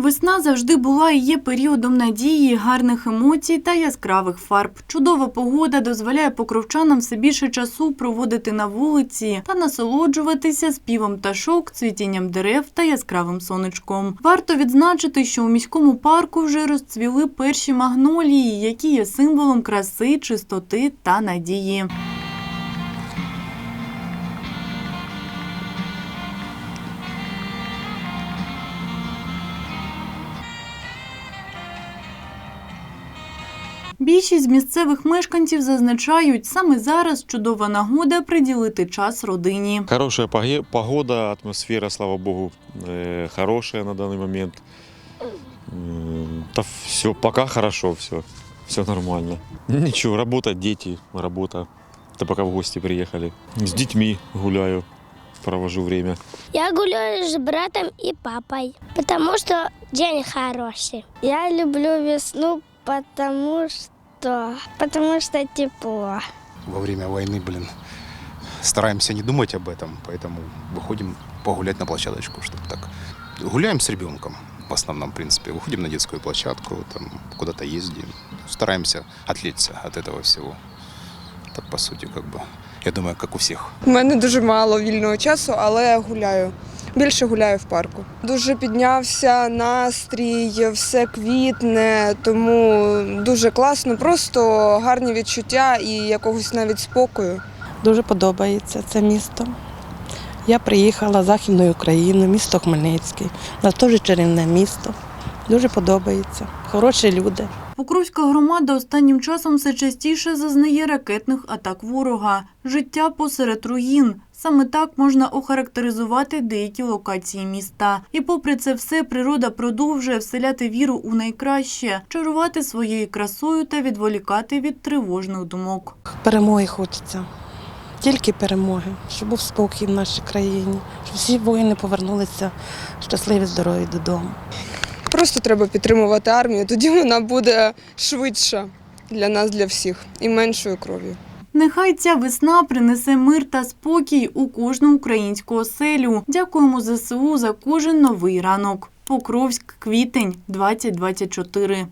Весна завжди була і є періодом надії, гарних емоцій та яскравих фарб. Чудова погода дозволяє покровчанам все більше часу проводити на вулиці та насолоджуватися співом пташок, цвітінням дерев та яскравим сонечком. Варто відзначити, що у міському парку вже розцвіли перші магнолії, які є символом краси, чистоти та надії. Більшість місцевих мешканців зазначають, саме зараз чудова нагода приділити час родині. Хорошая поге- погода, атмосфера, слава богу, э, хорошая на данный момент. М, Да все, пока хорошо все, все нормально. Ничего, работа, дети, работа. Это пока в гости приехали. С детьми гуляю, провожу время. Я гуляю с братом и папой, потому что день хороший. Я люблю весну, потому что, потому что тепло. во время войны, блин, стараемся не думать об этом, поэтому выходим погулять на площадочку, чтобы так. Гуляем с ребенком в основном, в принципе. Выходим на детскую площадку, там куда-то ездим. Стараемся отвлечься от этого всего. Так, по сути, как бы, я думаю, как у всех. У мене дуже мало вільного часу, але я гуляю. Більше гуляю в парку. Дуже піднявся настрій, все квітне, тому дуже класно. Просто гарні відчуття і якогось навіть спокою. Дуже подобається це місто. Я приїхала з Західної України, місто Хмельницький. У теж чарівне місто. Дуже подобається. Хороші люди. Покровська громада останнім часом все частіше зазнає ракетних атак ворога. Життя посеред руїн. Саме так можна охарактеризувати деякі локації міста. І попри це все, природа продовжує вселяти віру у найкраще, чарувати своєю красою та відволікати від тривожних думок. Перемоги хочеться. Тільки перемоги, щоб був спокій в нашій країні, щоб всі воїни повернулися щасливі, здорові додому. Просто треба підтримувати армію, тоді вона буде швидша для нас, для всіх, і меншою кров'ю. Нехай ця весна принесе мир та спокій у кожну українську оселю. Дякуємо ЗСУ за кожен новий ранок. Покровськ, квітень, 2024.